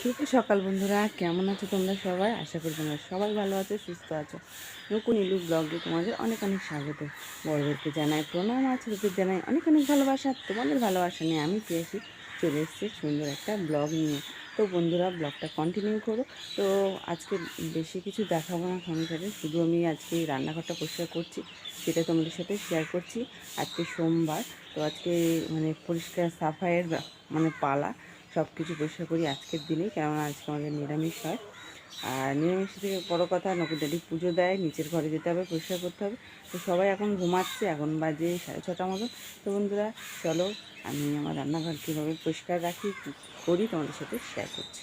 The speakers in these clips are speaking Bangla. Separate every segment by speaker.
Speaker 1: শুভ সকাল বন্ধুরা, কেমন আছো তোমরা সবাই? আশা করি তোমরা সবাই ভালো আছো, সুস্থ আছো। নকুন ইলু ব্লগে তোমাদের অনেক অনেক স্বাগত। বড়দেরকে জানাই প্রণাম আছে ছোটোদের জানাই অনেক অনেক ভালোবাসা। তোমাদের ভালোবাসা নিয়ে আমি পেয়েছি চলে এসেছি সুন্দর একটা ব্লগ নিয়ে। তো বন্ধুরা, ব্লগটা কন্টিনিউ করো। তো আজকে বেশি কিছু দেখাবো না সংসারে শুধু আমি আজকে রান্নাঘরটা পরিষ্কার করছি, সেটা তোমাদের সাথে শেয়ার করছি। আজকে সোমবার, তো আজকে মানে পরিষ্কার সাফাইয়ের মানে পালা। সব কিছু পরিষ্কার করি আজকের দিনে, কেননা আজকে আমাদের নিরামিষ হয়। আর নিরামিষ থেকে বড়ো কথা নকুদারি পুজো দেয়, নিচের ঘরে যেতে হবে, পরিষ্কার করতে হবে। তো সবাই এখন ঘুমাচ্ছে, এখন বাজে সাড়ে ছটা মতো। তো বন্ধুরা, চলো আমি আমার রান্নাঘর কীভাবে পরিষ্কার রাখি করি তোমাদের সাথে শেয়ার করছি।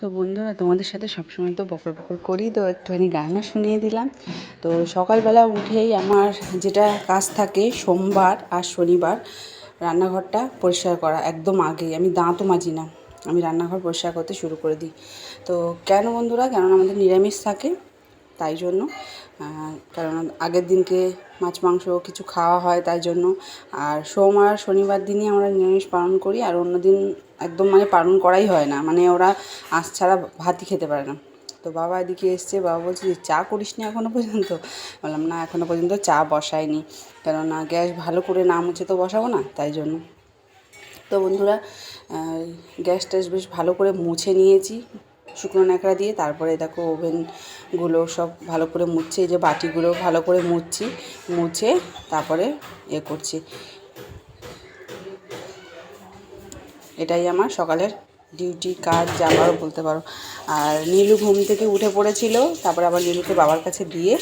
Speaker 1: তো বন্ধুরা, তোমাদের সাথে সবসময় তো বকর বকর করি, তো একটুখানি গানও শুনিয়ে দিলাম। তো সকালবেলা উঠেই আমার যেটা কাজ থাকে, সোমবার আর শনিবার রান্নাঘরটা পরিষ্কার করা, একদম আগেই। আমি দাঁতও মাজি না, আমি রান্নাঘর পরিষ্কার করতে শুরু করে দিই। তো কেন বন্ধুরা, কেননা আমাদের নিরামিষ থাকে, তাই জন্য।
Speaker 2: কারণ আগের দিনকে মাছ, মাংস কিছু খাওয়া হয় তাই জন্য। আর সোম আর শনিবার দিনই আমরা নিরামিষ পালন করি, আর অন্য দিন একদম মানে পালন করাই হয় না। মানে ওরা আঁশ ছাড়া ভাতই খেতে পারে না। তো বাবা এদিকে এসছে, বাবা বলছে যে, চা করিস নি এখনও পর্যন্ত? বললাম, না এখনও পর্যন্ত চা বসাইনি। কেননা গ্যাস ভালো করে না মুছে তো বসাবো না, তাই জন্য। তো বন্ধুরা গ্যাস ট্যাস বেশ ভালো করে মুছে নিয়েছি। শুকনো ন্যাকড়া দিয়ে তারপরে দেখো ওভেনগুলো সব ভালো করে মুছছে এই যে বাটিগুলো ভালো করে মুছছি মুছে তারপরে এ করছি। এটাই আমার সকালের ডিউটি কাজ যাবারও বলতে পারো। আর নীলু ঘুম থেকে উঠে পড়েছিল, তারপরে আবার নীলুকে বাবার কাছে দিয়ে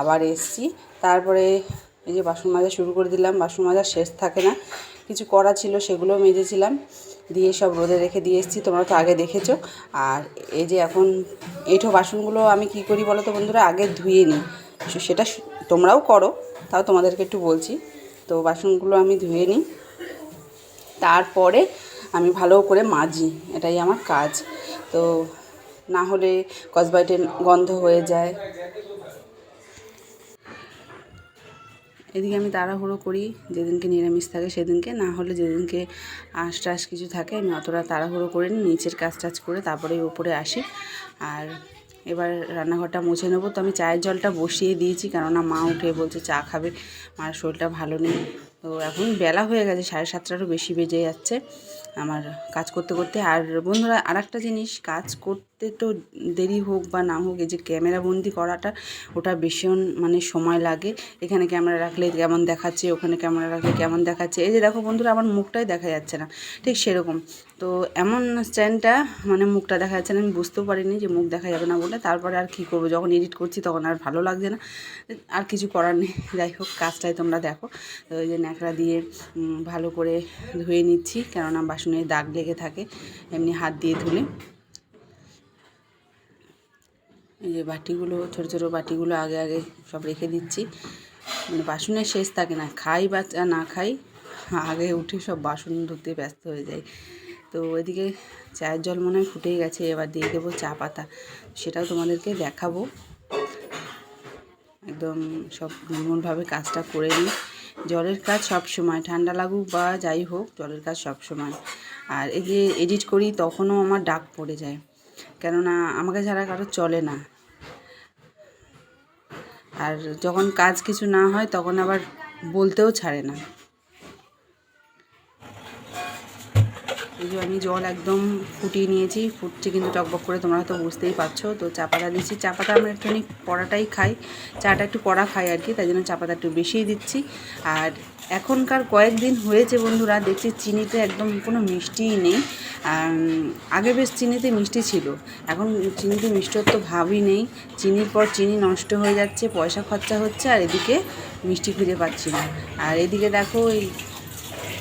Speaker 2: আবার এসছি। তারপরে এই যে বাসন মাজা শুরু করে দিলাম, বাসন মাজা শেষ থাকে না। কিছু করা ছিল সেগুলো মেজেছিলাম। দিয়ে সব রোদে রেখে দিয়ে এসেছি, তোমরা তো আগে দেখেছ। আর এই যে এখন এইঠো বাসনগুলো আমি কি করি বলো তো বন্ধুরা? আগে ধুয়ে নিই। সেটা তোমরাও করো, তাও তোমাদেরকে একটু বলছি। তো বাসনগুলো আমি ধুয়ে নিই। তারপরে আমি ভালো করে মাজি, এটাই আমার কাজ। তো না হলে কসবাইটের গন্ধ হয়ে যায়। এদিকে আমি তাড়াহুড়ো করি, যেদিনকে নিরামিষ থাকে সেদিনকে, না হলে যেদিনকে আঁশ টাশ কিছু থাকে আমি অতটা তাড়াহুড়ো করে নিই নিচের কাজ টাজ করে তারপরে উপরে আসি। আর এবার রান্নাঘরটা মুছে নেব, তো আমি চায়ের জলটা বসিয়ে দিয়েছি, কেননা মা উঠে বলছে চা খাবে, মার শরীরটা ভালো নেই। তো এখন বেলা হয়ে গেছে, সাড়ে সাতটারও বেশি বেজে যাচ্ছে আমার কাজ করতে করতে। আর বন্ধুরা আর একটা জিনিস, কাজ করতে তো দেরি হোক বা না হোক, এই যে ক্যামেরা বন্দি করাটা, ওটা ভীষণ মানে সময় লাগে। এখানে ক্যামেরা রাখলে কেমন দেখাচ্ছে, ওখানে ক্যামেরা রাখলে কেমন দেখাচ্ছে। এই যে দেখো বন্ধুরা, আমার মুখটাই দেখা যাচ্ছে না। ঠিক সেরকম। তো এমন স্ট্যান্ডটা মানে মুখটা দেখা যাচ্ছে না, আমি বুঝতেও পারিনি যে মুখ দেখা যাবে না বলে। তারপরে আর কী করব? যখন এডিট করছি তখন আর ভালো লাগছে না। আর কিছু করার নেই। যাই হোক, কাজটাই তোমরা দেখো। তো ওই যে ন্যাকড়া দিয়ে ভালো করে ধুয়ে নিচ্ছি। কেননা বাসনে দাগ লেগে থাকে, এমনি হাত দিয়ে ধুলে। এই যে বাটিগুলো, ছোটো ছোটো বাটিগুলো আগে আগে সব রেখে দিচ্ছি। মানে বাসনের শেষ থাকে না, খাই বা না খাই, আগে উঠে সব বাসন ধুতে ব্যস্ত হয়ে যায় তো ওইদিকে চায়ের জল মনে হয় ফুটেই গেছে, এবার দিয়ে দেবো চা পাতা। সেটাও তোমাদেরকে দেখাবো। একদম সব নির্মলভাবে কাজটা করে নিই। জলের কাজ সব সময়, ঠান্ডা লাগুক বা যাই হোক, জলের কাজ সব সময়। আর এই যে এডিট করি, তখনও আমার ডাক পড়ে যায়। কেননা আমাকে ছাড়া কারও চলে না। আর যখন কাজ কিছু না হয় তখন আবার বলতেও ছাড়ে না। এই যে আমি জল একদম ফুটিয়ে নিয়েছি, ফুটছে কিন্তু টকবক করে, তোমরা হয়তো বুঝতেই পারছ। তো চা পাতা দিচ্ছি চা পাতা আমরা একটুখানি কড়াটাই খাই। চাটা একটু কড়া খাই আর কি, তাই জন্য চা পাতা একটু বেশিই দিচ্ছি। আর এখনকার কয়েকদিন হয়েছে বন্ধুরা, দেখছি চিনিতে একদম কোনো মিষ্টিই নেই। আগে বেশ চিনিতে মিষ্টি ছিল, এখন চিনিতে মিষ্টত্ব ভাবই নেই। চিনির পর চিনি নষ্ট হয়ে যাচ্ছে, পয়সা খরচা হচ্ছে, আর এদিকে মিষ্টি খুঁজে পাচ্ছি না। আর এদিকে দেখো, এই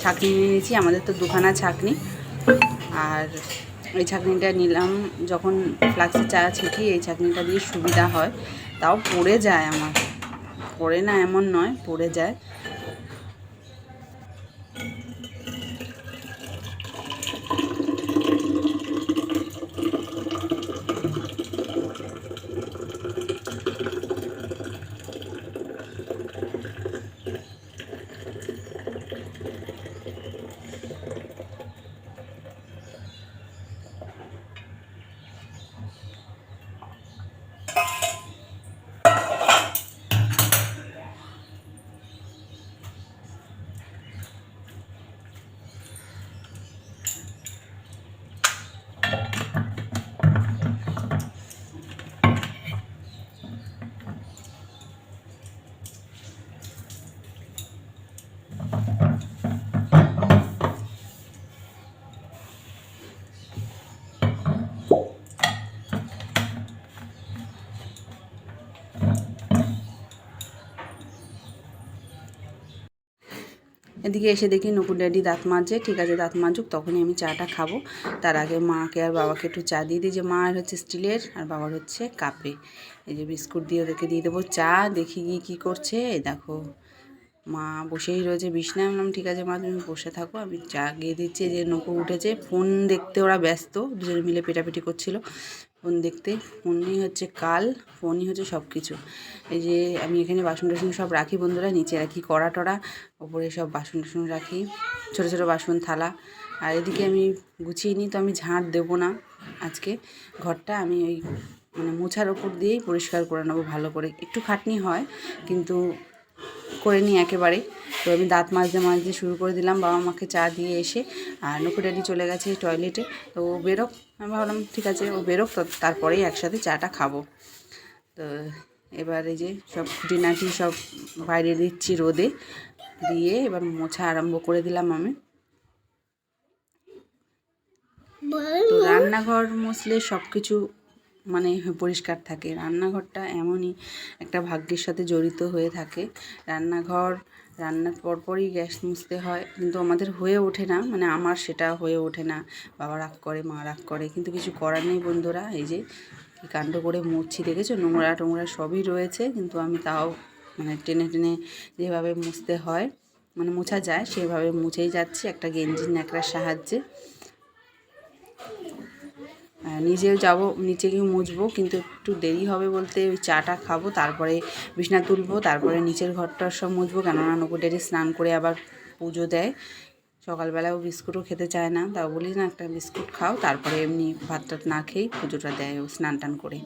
Speaker 2: ছাঁকনি নিয়ে নিয়েছি, আমাদের তো দুখানা ছাঁকনি। আর এই ছাঁকনিটা নিলাম। যখন ফ্লাক্সে চা ছেঁকি এই ছাঁকনিটা দিয়ে সুবিধা হয়। তাও পড়ে যায় আমার। পড়ে না এমন নয়, পড়ে যায়। Thank you. এদিকে এসে দেখি নকুর ড্যাডি দাঁত মাজছে। ঠিক আছে, দাঁত মাজুক, তখনই আমি চাটা খাব। তার আগে মাকে আর বাবাকে একটু চা দিয়ে দিই যে মার হচ্ছে স্টিলের আর বাবার হচ্ছে কাপে। এই যে বিস্কুট দিয়ে ওদেরকে দিয়ে দেবো চা, দেখি গিয়ে কী করছে। দেখো, মা বসেই রয়েছে বিছনায়। বললাম, ঠিক আছে, মা, তুমি বসে থাকো, আমি চা গিয়ে দিচ্ছি। যে নকু উঠেছে, ফোন দেখতে ওরা ব্যস্ত, দুজনে মিলে পেটাপিটি করছিল। ফোন দেখতে। ফোনই হচ্ছে কাল, ফোনই হচ্ছে সব কিছু এই যে আমি এখানে বাসন টাসন সব রাখি বন্ধুরা, নিচে রাখি কড়া টড়া, ওপরে সব বাসন টাসন রাখি, ছোটো ছোটো বাসন থালা। আর এদিকে আমি গুছিয়ে নিই, তো আমি ঝাঁট দেবো না আজকে। ঘরটা আমি ওই মানে মোছার ওপর দিয়েই পরিষ্কার করে নেব ভালো করে। একটু খাটনি হয়, কিন্তু করে নিই একেবারে। তো আমি দাঁত মাজতে মাজতে শুরু করে দিলাম, বাবা মাকে চা দিয়ে এসে, আর নকু ড্যাডি চলে গেছে টয়লেটে। তো ও বেরোক, আমি ভাবলাম ঠিক আছে, ও বেরোক, তো তারপরেই একসাথে চাটা খাব। তো এবার এই যে সব খুঁটিনাটি সব বাইরে দিচ্ছি রোদে, দিয়ে এবার মোছা আরম্ভ করে দিলাম আমি। তো রান্নাঘর মুছলে সব কিছু মানে পরিষ্কার থাকে। রান্নাঘরটা এমনই একটা ভাগ্যের সাথে জড়িত হয়ে থাকে। রান্নাঘর রান্নার পরপরই গ্যাস মুছতে হয়। কিন্তু আমাদের হয়ে ওঠে না মানে আমার সেটা হয়ে ওঠে না। বাবা রাগ করে, মা রাগ করে। কিন্তু কিছু করার নেই বন্ধুরা, এই যে কাণ্ড করে মুছছি দেখেছ? নোংরা টোংরা সবই রয়েছে, কিন্তু আমি তাও মানে টেনে টেনে যেভাবে মুছতে হয় মানে মোছা যায়, সেভাবে মুছেই যাচ্ছি। একটা গেঞ্জির ন্যাকড়ার সাহায্যে। নিজেও যাব, নিচে গিয়ে মুছবো, কিন্তু একটু দেরি হবে বলতে ওই চাটা খাব, তারপরে বিছনা তুলবো, তারপরে নিচের ঘরটা সব মুছবো, কেননা নকুটেরি স্নান করে আবার পুজো দেয়। সকালবেলাও বিস্কুটও খেতে চায় না, তাও বলি না একটা বিস্কুট খাও, তারপরে এমনি ভাত টাত না খেয়েই পুজোটা দেয় ও স্নান টান করে।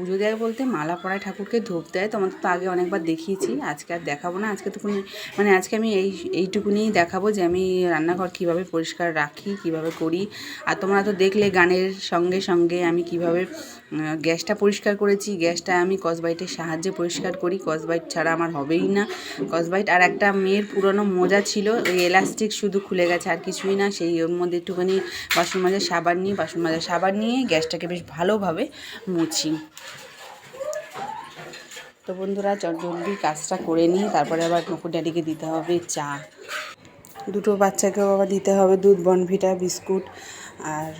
Speaker 2: পুজো দেয় বলতে, মালা পরায় ঠাকুরকে ধূপ দেয়। তোমাদের তো আগে অনেকবার দেখিয়েছি, আজকে আর দেখাবো না। আজকে টুকুনি মানে আজকে আমি এই এইটুকুনি দেখাবো যে আমি রান্নাঘর কীভাবে পরিষ্কার রাখি, কীভাবে করি। আর তোমরা তো দেখলে গানের সঙ্গে সঙ্গে আমি কীভাবে গ্যাসটা পরিষ্কার করেছি। গ্যাসটা আমি কসবাইটের সাহায্যে পরিষ্কার করি। কসবাইট ছাড়া আমার হবেই না। কসবাইট আর একটা মেয়ের পুরনো মোজা ছিল, ওই এলাস্টিক শুধু খুলে গেছে, আর কিছুই না। সেই ওর মধ্যে একটুখানি বাসন মাজার সাবান নিয়ে, বাসন মাজার সাবান নিয়ে গ্যাসটাকে বেশ ভালোভাবে মুছি। তো বন্ধুরা জলদি কাজটা করে নিই। তারপরে আবার নকুর ড্যাডিকে দিতে হবে চা। দুটো বাচ্চাকেও আবার দিতে হবে, দুধ, বনভিটা, বিস্কুট। আর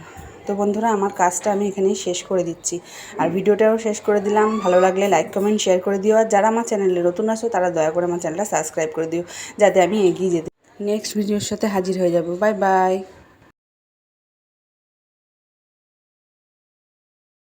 Speaker 2: তো বন্ধুরা, আমার কাজটা আমি এখানেই শেষ করে দিচ্ছি। আর ভিডিওটাও শেষ করে দিলাম। ভালো লাগলে লাইক, কমেন্ট, শেয়ার করে দিও। আর যারা আমার চ্যানেলে নতুন আসো তারা দয়া করে আমার চ্যানেলটা সাবস্ক্রাইব করে দিও, যাতে আমি এগিয়ে যেতে নেক্সট ভিডিওর সাথে হাজির হয়ে যাব। Bye bye.